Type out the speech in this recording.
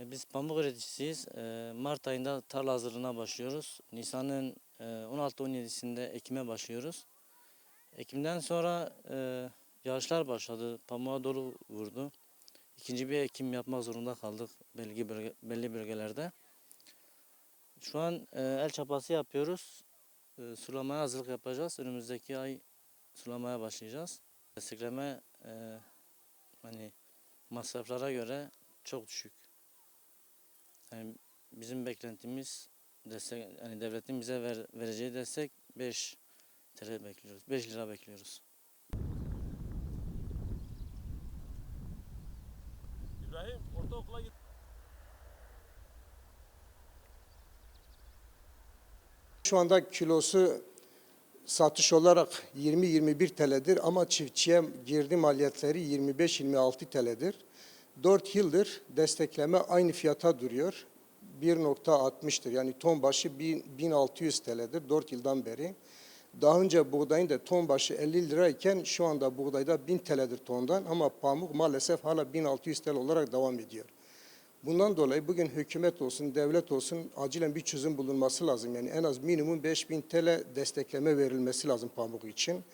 Biz pamuk üreticisiyiz. Ee, Mart ayında tarla hazırlığına başlıyoruz. Nisan'ın e, 16-17'sinde ekime başlıyoruz. Ekimden sonra e, yağışlar başladı. Pamuğa doğru vurdu. İkinci bir ekim yapmak zorunda kaldık belli, bölge, belli bölgelerde. Şu an e, el çapası yapıyoruz. E, sulamaya hazırlık yapacağız. Önümüzdeki ay sulamaya başlayacağız. Destekleme e, hani masraflara göre çok düşük. Yani bizim beklentimiz destek, hani devletin bize ver, vereceği destek 5 TL bekliyoruz. 5 lira bekliyoruz. İbrahim ortaokula git. Şu anda kilosu satış olarak 20-21 TL'dir ama çiftçiye girdi maliyetleri 25-26 TL'dir. 4 yıldır destekleme aynı fiyata duruyor. 1.60'tır yani ton başı 1000 1600 TL'dir 4 yıldan beri. Daha önce buğdayın da ton başı 50 lirayken şu anda buğdayda 1000 TL'dir tondan ama pamuk maalesef hala 1600 TL olarak devam ediyor. Bundan dolayı bugün hükümet olsun, devlet olsun acilen bir çözüm bulunması lazım. Yani en az minimum 5000 TL destekleme verilmesi lazım pamuk için.